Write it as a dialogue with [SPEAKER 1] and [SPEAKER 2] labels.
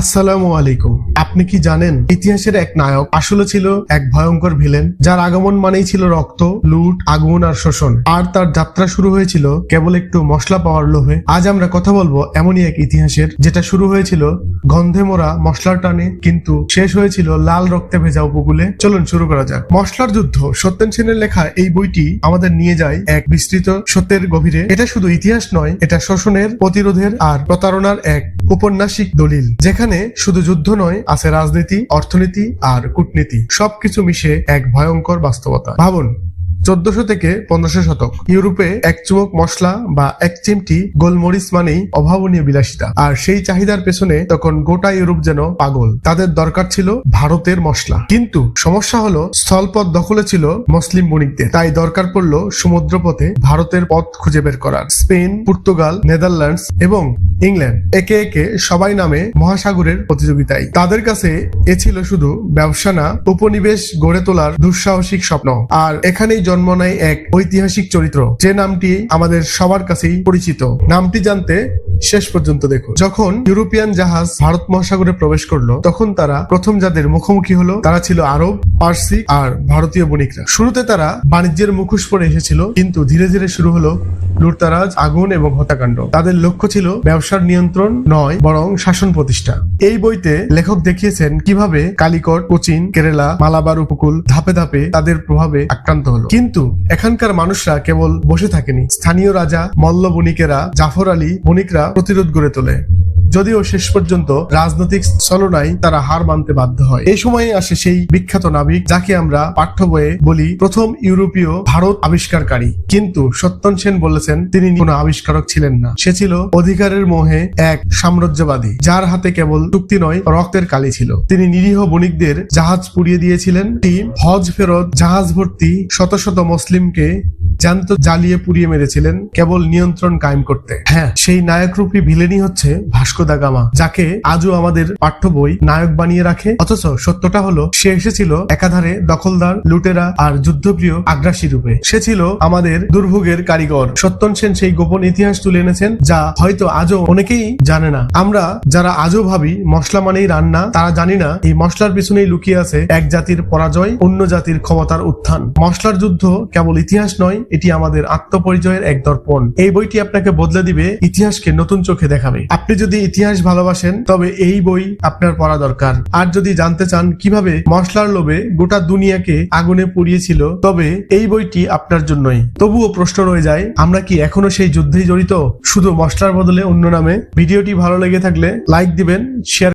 [SPEAKER 1] আসসালামু আলাইকুম। আপনি কি জানেন, ইতিহাসের এক নায়ক আসলে ছিল এক ভয়ঙ্কর ভিলেন, যার আগমন মানেই ছিল রক্ত, লুট, আগুন আর শোষণ। আর তার যাত্রা শুরু হয়েছিল কেবল একটু মশলা পাওয়ার লোভে। আজ আমরা কথা বলব এমনই এক ইতিহাসের, যেটা শুরু হয়েছিল গন্ধে মোড়া মশলার টানে, কিন্তু শেষ হয়েছিল লাল রক্তে ভেজা উপকূলে। চলুন শুরু করা যাক। মশলার যুদ্ধ। সত্যেন সেনের লেখা এই বইটি আমাদের নিয়ে যায় এক বিস্তৃত সত্যের গভীরে। এটা শুধু ইতিহাস নয়, এটা শোষণের, প্রতিরোধের আর প্রতারণার এক উপন্যাসিক দলিল, যেখানে শুধু যুদ্ধ নয়, আছে রাজনীতি, অর্থনীতি আর কূটনীতি। সবকিছু মিশে এক ভয়ঙ্কর বাস্তবতা। ভাবুন, চোদ্দশো থেকে পনেরোশো শতক, ইউরোপে এক চুমক মশলা বা এক চিমটি গোলমরিচ মানেই অভাবনীয় বিলাসিতা। আর সেই চাহিদার পেছনে তখন গোটা ইউরোপ যেন পাগল। তাদের দরকার ছিল ভারতের মশলা। কিন্তু সমস্যা হলো, স্থলপথ দখলে ছিল মুসলিম বণিকদের তাই দরকার পড়ল সমুদ্রপথে ভারতের পথ খুঁজে বের করার। স্পেন, পর্তুগাল, নেদারল্যান্ডস এবং ইংল্যান্ড, একে একে সবাই নামে মহাসাগরের প্রতিযোগিতায়। তাদের কাছে এ ছিল শুধু ব্যবসা না, উপনিবেশ গড়ে তোলার দুঃসাহসিক স্বপ্ন। আর এখানেই জন্ম নেয় এক ঐতিহাসিক চরিত্র, যে নামটি আমাদের সবার কাছেই পরিচিত। নামটি জানতে শেষ পর্যন্ত দেখো যখন ইউরোপিয়ান জাহাজ ভারত মহাসাগরে প্রবেশ করল, তখন তারা প্রথম যাদের মুখোমুখি হলো, তারা ছিল আরব, পার্সি আর ভারতীয় বণিকরা। শুরুতে তারা বাণিজ্যের মুখোশ পরে এসেছিল, কিন্তু ধীরে ধীরে শুরু হলো লুটতারাজ, আগুন এবং হত্যাকাণ্ড। তাদের লক্ষ্য ছিল ব্যবসার নিয়ন্ত্রণ নয়, বরং শাসন প্রতিষ্ঠা। এই বইতে লেখক দেখিয়েছেন কীভাবে কালিকট, কোচিন, কেরালা, মালাবার উপকূল ধাপে ধাপে তাদের প্রভাবে আক্রান্ত হলো। কিন্তু এখানকার মানুষরা কেবল বসে থাকেনি। স্থানীয় রাজা মল্ল বণিকেরা জাফর আলী, বণিকরা প্রতিরোধ গড়ে তোলে। যদিও শেষ পর্যন্ত রাজনৈতিক চলনায় তারা হার মানতে বাধ্য হয়। এই সময়ে আসে সেই বিখ্যাত নাবিক যাকে আমরা পাঠ্য বইয়ে বলি প্রথম ইউরোপীয় ভারত আবিষ্কারকারী। কিন্তু সত্যন সেন বলেছেন, তিনি কোনো আবিষ্কারক ছিলেন না। সে ছিল অধিকারের মোহে এক সাম্রাজ্যবাদী, যার হাতে কেবল চুক্তি নয়, রক্তের কালি ছিল। তিনি নিরীহ বণিকদের জাহাজ পুড়িয়ে দিয়েছিলেন হজ ফেরত, জাহাজ ভর্তি শত শত মুসলিমকে জ্যান্ত জ্বালিয়ে পুড়িয়ে মেরেছিলেন, কেবল নিয়ন্ত্রণ কায়েম করতে। হ্যাঁ সেই নায়করূপী ভিলেনই হচ্ছে ভাস্কো দা গামা যাকে আজও আমাদের পাঠ্য বই নায়ক বানিয়ে রাখে। অথচ সত্যটা হলো, সে এসেছিল একাধারে দখলদার, লুটেরা আর যুদ্ধপ্রিয় আগ্রাসী রূপে। সে ছিল আমাদের দুর্ভোগের কারিগর। সত্যন সেন সেই গোপন ইতিহাস তুলে এনেছেন, যা হয়তো আজও অনেকেই জানে না। আমরা যারা আজও ভাবি মশলা মানেই রান্না, তারা জানি না এই মশলার পিছনেই লুকিয়ে আছে এক জাতির পরাজয়, অন্য জাতির ক্ষমতার উত্থান। মশলার যুদ্ধ কেবল ইতিহাস নয়, এটি আমাদের আত্মপরিচয়ের এক দর্পণ। এই বইটি আপনাকে বদলে দিবে, ইতিহাসকে নতুন চোখে দেখাবে। আপনি যদি ইতিহাস ভালোবাসেন, তবে এই বই আপনার পড়া দরকার। আর যদি জানতে চান কীভাবে মশলার লোভে গোটা দুনিয়াকে আগুনে পুড়িয়েছিল, তবে এই বইটি আপনার জন্যই। তবুও প্রশ্ন রয়ে যায়, আমরা কি এখনও সেই যুদ্ধে জড়িত? শুধু মশলার বদলে অন্য নামে? ভিডিওটি ভালো লেগে থাকলে লাইক দিবেন শেয়ার